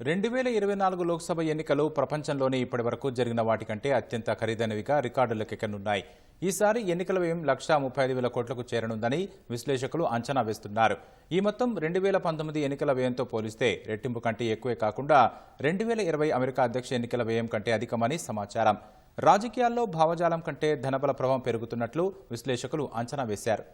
రెండు వేల ఇరవై నాలుగు లోక్సభ ఎన్నికలు ప్రపంచంలోనే ఇప్పటివరకు జరిగిన వాటికంటే అత్యంత ఖరీదైనవిగా రికార్డులకెక్కనున్నాయి ఈసారి ఎన్నికల వ్యయం లక్షా ముప్పై ఐదు వేల కోట్లకు చేరనుందని విశ్లేషకులు అంచనా వేస్తున్నారు. ఈ మొత్తం రెండు వేల పంతొమ్మిది ఎన్నికల వ్యయంతో పోలిస్తే రెట్టింపు కంటే ఎక్కువే కాకుండా రెండు వేల ఇరవై అమెరికా అధ్యక్ష ఎన్నికల వ్యయం కంటే అధికమని సమాచారం. రాజకీయాల్లో భావజాలం కంటే ధనబల ప్రభావం పెరుగుతున్నట్లు విశ్లేషకులు అంచనా వేశారు.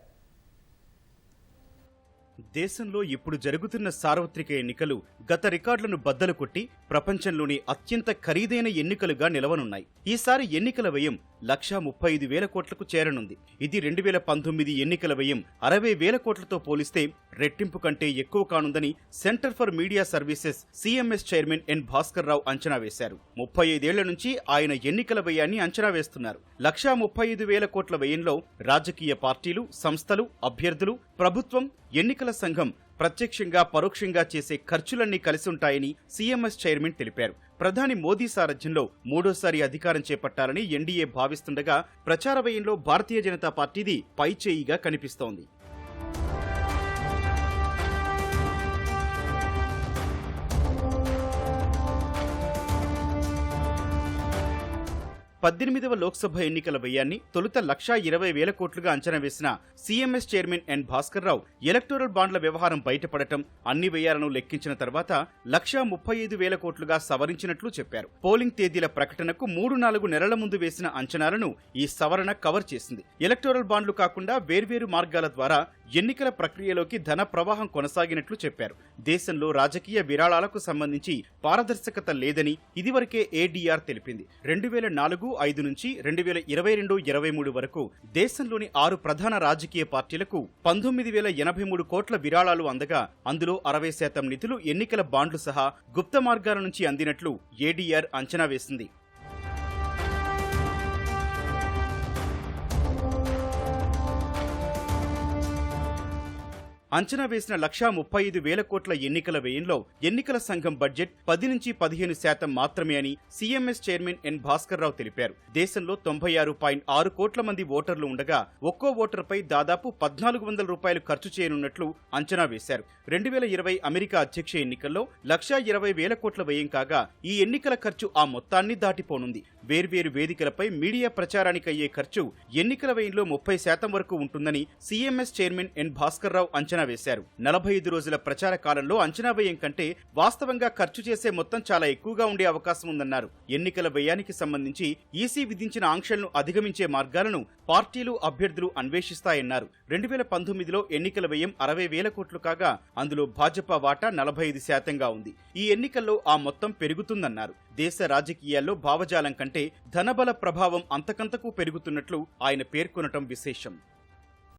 దేశంలో ఇప్పుడు జరుగుతున్న సార్వత్రిక ఎన్నికలు గత రికార్డులను బద్దలు కొట్టి ప్రపంచంలోని అత్యంత ఖరీదైన ఎన్నికలుగా నిలవనున్నాయి. ఈసారి ఎన్నికల వ్యయం లక్షా ముప్పై ఐదు వేల కోట్లకు చేరనుంది. ఇది రెండు వేల పంతొమ్మిది ఎన్నికల వ్యయం అరవై వేల కోట్లతో పోలిస్తే రెట్టింపు కంటే ఎక్కువ కానుందని centre for media services CMS chairman N Bhaskar Rao అంచనా వేశారు. ముప్పై ఐదేళ్ళ నుంచి ఆయన ఎన్నికల వ్యయాన్ని అంచనా వేస్తున్నారు. లక్షా ముప్పై ఐదు వేల కోట్ల వ్యయంలో రాజకీయ పార్టీలు సంస్థలు అభ్యర్థులు ప్రభుత్వం ఎన్నికల సంఘం ప్రత్యక్షంగా పరోక్షంగా చేసే ఖర్చులన్నీ కలిసి ఉంటాయని సీఎంఎస్ చైర్మన్ తెలిపారు. ప్రధాని మోదీ సారథ్యంలో మూడోసారి అధికారం చేపట్టాలని ఎన్డీఏ భావిస్తుండగా ప్రచార వ్యయంలో భారతీయ జనతా పార్టీది పైచేయిగా కనిపిస్తోంది. పద్దెనిమిదవ లోక్సభ ఎన్నికల వ్యయాన్ని తొలుత లక్షా ఇరవై వేల కోట్లుగా అంచనా వేసిన CMS chairman N Bhaskar Rao electoral బాండ్ల వ్యవహారం బయటపడటం అన్ని వ్యయాలను లెక్కించిన తర్వాత లక్షా ముప్పై ఐదు వేల కోట్లుగా సవరించినట్లు చెప్పారు. పోలింగ్ తేదీల ప్రకటనకు మూడు నాలుగు నెలల ముందు వేసిన అంచనాలను ఈ సవరణ కవర్ చేసింది. ఎలక్టోరల్ బాండ్లు కాకుండా వేర్వేరు మార్గాల ద్వారా ఎన్నికల ప్రక్రియలోకి ధన ప్రవాహం కొనసాగినట్లు చెప్పారు. దేశంలో రాజకీయ విరాళాలకు సంబంధించి పారదర్శకత లేదని ఇదివరకే ఏడీఆర్ తెలిపింది. రెండు వేల నాలుగు ఐదు నుంచి రెండు వేల ఇరవై రెండు ఇరవై మూడు వరకు దేశంలోని ఆరు ప్రధాన రాజకీయ పార్టీలకు పంతొమ్మిది వేల ఎనభై మూడు కోట్ల విరాళాలు అందగా అందులో అరవై శాతం నిధులు ఎన్నికల బాండ్లు సహా గుప్త మార్గాల నుంచి అందినట్లు ఏడీఆర్ అంచనా వేసింది. అంచనా వేసిన లక్షా ముప్పై ఐదు వేల కోట్ల ఎన్నికల వ్యయంలో ఎన్నికల సంఘం బడ్జెట్ పది నుంచి పదిహేను శాతం మాత్రమే అని CMS chairman N Bhaskar Rao తెలిపారు. దేశంలో తొంభై ఆరు పాయింట్ ఆరు కోట్ల మంది ఓటర్లు ఉండగా ఒక్కో ఓటర్పై దాదాపు పద్నాలుగు వందల రూపాయలు ఖర్చు చేయనున్నట్లు అంచనా వేశారు. రెండు వేల ఇరవై అమెరికా అధ్యక్ష ఎన్నికల్లో లక్షా ఇరవై వేల కోట్ల వ్యయం కాగా ఈ ఎన్నికల ఖర్చు ఆ మొత్తాన్ని దాటిపోనుంది. వేర్వేరు వేదికలపై మీడియా ప్రచారానికి అయ్యే ఖర్చు ఎన్నికల వ్యయంలో ముప్పై శాతం వరకు ఉంటుందని CMS chairman N Bhaskar Rao అంచనా వేశారు. నలభై ఐదు రోజుల ప్రచార కాలంలో అంచనా వ్యయం కంటే వాస్తవంగా ఖర్చు చేసే మొత్తం చాలా ఎక్కువగా ఉండే అవకాశం ఉందన్నారు. ఎన్నికల వ్యయానికి సంబంధించి ఈసీ విధించిన ఆంక్షలను అధిగమించే మార్గాలను పార్టీలు అభ్యర్థులు అన్వేషిస్తాయన్నారు. రెండు వేల పంతొమ్మిదిలో ఎన్నికల వ్యయం అరవై వేల కోట్లు కాగా అందులో భాజపా వాటా నలభై ఐదు శాతంగా ఉంది. ఈ ఎన్నికల్లో ఆ మొత్తం పెరుగుతుందన్నారు. దేశ రాజకీయాల్లో భావజాలం కంటే ధనబల ప్రభావం అంతకంతకు పెరుగుతున్నట్లు ఆయన పేర్కొనటం విశేషం.